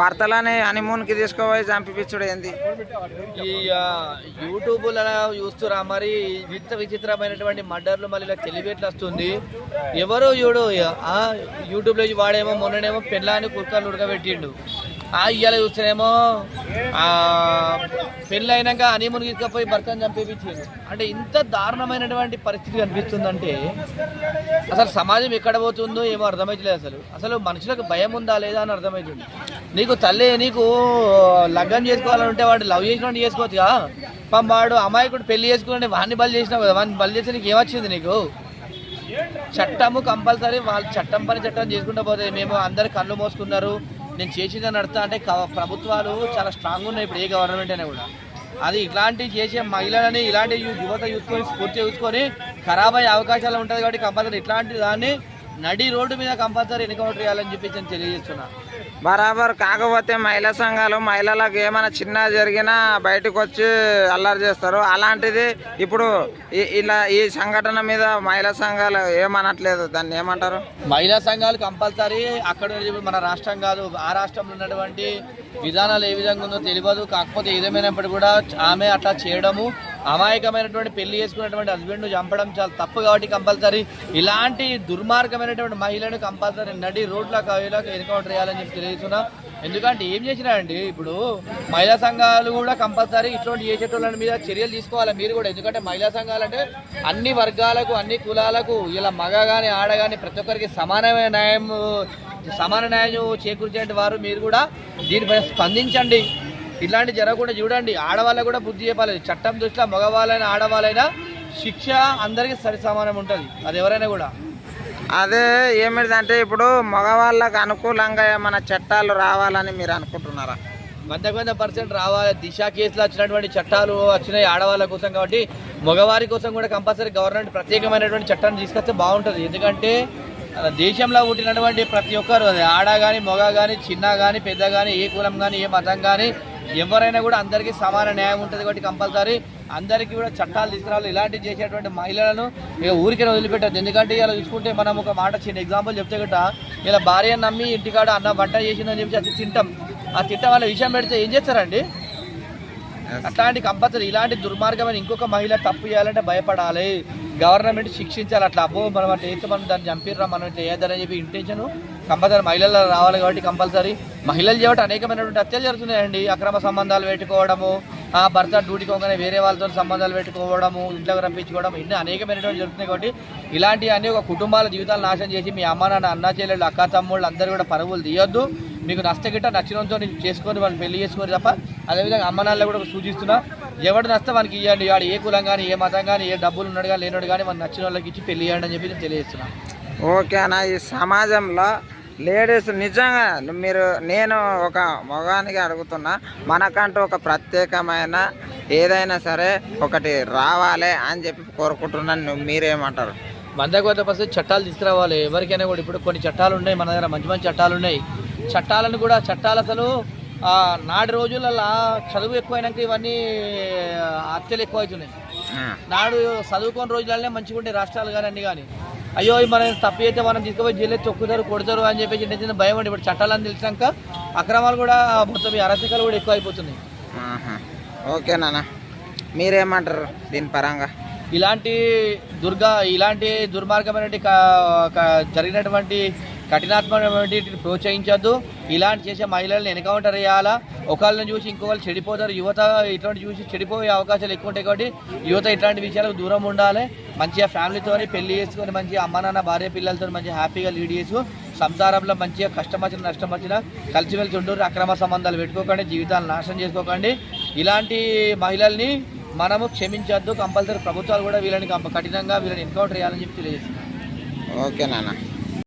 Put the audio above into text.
భర్తలని హనీమూన్కి తీసుకుపోయి చంపిపించుడు ఏంది? ఈ యూట్యూబ్లో యూట్యూబ్లలో చూస్తురా మరి వింత విచిత్రమైనటువంటి మర్డర్లు మళ్ళీ ఇలా తెలివేట్లు వస్తుంది. ఎవరు చూడు ఆ యూట్యూబ్లో వాడేమో మొన్ననేమో పెళ్ళాన్ని కుక్కర్లు ఉడకబెట్టిండు. ఆ ఇయ్యాల చూస్తేనేమో ఆ పెళ్ళి అయినాక హనీమూన్ తీసుకపోయి భర్తను చంపేపించిండు అంటే ఇంత దారుణమైనటువంటి పరిస్థితి కనిపిస్తుందంటే అసలు సమాజం ఎక్కడ పోతుందో ఏమో అర్థమైతలేదు అసలు. అసలు మనుషులకు భయం ఉందా లేదా అని అర్థమవుతుంది నీకు తల్లి నీకు లగ్గం చేసుకోవాలంటే వాడు లవ్ చేసినట్టు చేసుకోవచ్చుగా పాపం వాడు అమాయకుడు పెళ్ళి చేసుకుని వాడిని బలి చేసినావు కదా వాడిని బలి చేస్తే నీకు ఏమొచ్చింది నీకు? చట్టము కంపల్సరీ వాళ్ళు చట్టం పని చట్టం చేసుకుంటూ పోతుంది మేము అందరు కళ్ళు మోసుకున్నారు. నేను చేసిందని అర్థం అంటే క- ప్రభుత్వాలు చాలా స్ట్రాంగ్ ఉన్నాయి ఇప్పుడు ఏ గవర్నమెంట్ అయినా కూడా. అది ఇట్లాంటివి చేసే మహిళలని ఇలాంటి యువత చూసుకొని స్ఫూర్తి చూసుకొని ఖరాబ్ అయ్యే అవకాశాలు ఉంటుంది కాబట్టి కంపల్సరీ ఇట్లాంటి దాన్ని నడి రోడ్డు మీద కంపల్సరీ ఎన్కౌంటర్ చేయాలని చెప్పి నేను తెలియజేస్తున్నా. బరాబర్ కాకపోతే మహిళా సంఘాలు మహిళలకు ఏమైనా చిన్న జరిగినా బయటకు వచ్చి అల్లరి చేస్తారు. అలాంటిది ఇప్పుడు ఇలా ఈ సంఘటన మీద మహిళా సంఘాలు ఏమనట్లేదు దాన్ని ఏమంటారు? మహిళా సంఘాలు కంపల్సరీ అక్కడ మన రాష్ట్రం కాదు ఆ రాష్ట్రంలో ఉన్నటువంటి విధానాలు ఏ విధంగా ఉందో తెలియదు. కాకపోతే ఏదేమైనప్పటికీ కూడా ఆమె అట్లా చేయడము అమాయకమైనటువంటి పెళ్ళి చేసుకున్నటువంటి హస్బెండ్ చంపడం చాలా తప్పు కాబట్టి కంపల్సరీ ఇలాంటి దుర్మార్గమైనటువంటి మహిళను కంపల్సరీ నడి రోడ్ల కవిలకు ఎన్కౌంటర్ చేయాలని చెప్పి తెలియజేస్తున్నా. ఎందుకంటే ఏం చేసినారండి ఇప్పుడు మహిళా సంఘాలు కూడా కంపల్సరీ ఇటువంటి చేసేటోళ్ళ మీద చర్యలు తీసుకోవాలి మీరు కూడా. ఎందుకంటే మహిళా సంఘాలు అంటే అన్ని వర్గాలకు అన్ని కులాలకు ఇలా మగ కానీ ఆడ కానీ ప్రతి ఒక్కరికి సమానమైన న్యాయం సమాన న్యాయం చేకూర్చే వారు మీరు కూడా. దీనిపై స్పందించండి. ఇట్లాంటి జరగకుండా చూడండి. ఆడవాళ్ళకు కూడా బుద్ధి చెప్పాలి. చట్టం దృష్టిలో మగవాళ్ళైనా ఆడవాళ్ళైనా శిక్ష అందరికీ సరి సమానం ఉంటుంది. అది ఎవరైనా కూడా. అదే ఏమిటిదంటే ఇప్పుడు మగవాళ్ళకు అనుకూలంగా ఏమైనా చట్టాలు రావాలని మీరు అనుకుంటున్నారా? వందకు వంద పర్సెంట్ రావాలి. దిశ కేసులు వచ్చినటువంటి చట్టాలు వచ్చినాయి ఆడవాళ్ళ కోసం కాబట్టి మగవారి కోసం కూడా కంపల్సరీ గవర్నమెంట్ ప్రత్యేకమైనటువంటి చట్టాన్ని తీసుకొస్తే బాగుంటుంది. ఎందుకంటే దేశంలో పుట్టినటువంటి ప్రతి ఒక్కరు అది ఆడ కానీ మగ కానీ చిన్న కానీ పెద్ద కానీ ఏ కులం కానీ ఏ మతం కానీ ఎవరైనా కూడా అందరికీ సమాన న్యాయం ఉంటుంది కాబట్టి కంపల్సరీ అందరికీ కూడా చట్టాలు తీసుకురావాలి ఇలాంటివి చేసేటువంటి మహిళలను ఇక ఊరికే వదిలిపెట్టద్దు. ఎందుకంటే ఇలా చూసుకుంటే మనం ఒక మాట చిన్న ఎగ్జాంపుల్ చెప్తే గట్ట ఇలా భార్యను నమ్మి ఇంటికాడ అన్న వంట చేసిందని చెప్పి అది తింటాం. ఆ తింటాం వల్ల విషయం పెడితే ఏం చేస్తారండి? అట్లాంటి కంపల్సరీ ఇలాంటి దుర్మార్గమైన ఇంకొక మహిళ తప్పు చేయాలంటే భయపడాలి. గవర్నమెంట్ శిక్షించాలి. అట్లా అబ్బో మనం అట్లా అయితే మనం దాన్ని చంపిర్రా మనం ఇట్లా చేయొద్దని చెప్పి ఇంటెన్షన్ కంపల్సరీ మహిళల్లో రావాలి కాబట్టి కంపల్సరీ. మహిళలు చేయబట్టి అనేకమైనటువంటి హత్యలు జరుగుతున్నాయండి. అక్రమ సంబంధాలు పెట్టుకోవడము ఆ భర్త డ్యూటీకి పోగానే వేరే వాళ్ళతో సంబంధాలు పెట్టుకోవడము ఇంట్లోకి రప్పించుకోవడం ఇన్ని అనేకమైనటువంటి జరుగుతున్నాయి కాబట్టి ఇలాంటివన్నీ ఒక కుటుంబాల జీవితాలు నాశనం చేసి మీ అమ్మ నాన్న అన్న చెల్లెళ్ళు అక్క తమ్ముళ్ళు అందరూ కూడా పరుగులు తీయొద్దు. మీకు నష్టగిట్ట నచ్చినంతో చేసుకొని వాళ్ళు పెళ్ళి చేసుకొని తప్ప అదేవిధంగా అమ్మ నాన్న కూడా సూచిస్తున్నా ఎవడు నష్టం మనకి ఇవ్వండి వాడు ఏ కులం కానీ ఏ మతం కానీ ఏ డబ్బులు ఉన్నాడు కానీ లేనివాడు కానీ మన నచ్చిన వాళ్ళకి ఇచ్చి పెళ్ళి చేయండి అని చెప్పి నేను ఓకే అన్న ఈ సమాజంలో లేడీస్ నిజంగా మీరు నేను ఒక మగానికి అడుగుతున్నా మనకంటూ ఒక ప్రత్యేకమైన ఏదైనా సరే ఒకటి రావాలి అని చెప్పి కోరుకుంటున్నాను మీరేమంటారు? వంద కొత్త పరిస్థితి చట్టాలు తీసుకురావాలి. ఎవరికైనా కూడా ఇప్పుడు కొన్ని చట్టాలు ఉన్నాయి మన దగ్గర మంచి మంచి చట్టాలు ఉన్నాయి. చట్టాలను కూడా చట్టాలు అసలు నాటి రోజులలో చదువు ఎక్కువైనాక ఇవన్నీ హత్యలు ఎక్కువ అవుతున్నాయి నాడు చదువుకోని రోజులనే మంచిగా ఉండే రాష్ట్రాలు కానీ అన్ని కానీ అయ్యో మనం తప్పు అయితే మనం తీసుకుపోయి జైలు తొక్కుతారు కొడతారు అని చెప్పి చిన్న చిన్న భయం ఉండి. ఇప్పుడు చట్టాలని తెలిసినాక అక్రమాలు కూడా మొత్తం ఈ అరాచకాలు కూడా ఎక్కువ అయిపోతున్నాయి. ఆహా. ఓకే నాన్న. మీరేమంటారు దీని పరంగా? ఇలాంటి దుర్గా ఇలాంటి దుర్మార్గమైనటువంటి క- జరిగినటువంటి కఠినాత్మకమైనటువంటి ప్రోత్సహించొద్దు. ఇలాంటి చేసే మహిళల్ని ఎన్కౌంటర్ చేయాలా? ఒకళ్ళని చూసి ఇంకొకళ్ళు చెడిపోతారు. యువత ఇటువంటి చూసి చెడిపోయే అవకాశాలు ఎక్కువ ఉంటాయి కాబట్టి యువత ఇట్లాంటి విషయాలకు దూరం ఉండాలి. మంచిగా ఫ్యామిలీతో పెళ్ళి చేసుకొని మంచిగా అమ్మ నాన్న భార్య పిల్లలతో మంచిగా హ్యాపీగా లీడ్ చేసు సంసారంలో మంచిగా కష్టం వచ్చిన నష్టం వచ్చినా కలిసిమెలిసి ఉండరు అక్రమ సంబంధాలు పెట్టుకోకండి జీవితాలు నాశనం చేసుకోకండి. ఇలాంటి మహిళల్ని మనము క్షమించద్దు. కంపల్సరీ ప్రభుత్వాలు కూడా వీళ్ళని కంప- కఠినంగా వీళ్ళని ఎన్కౌంటర్ చేయాలని చెప్పి తెలియజేస్తున్నాం. ఓకే నాన్న.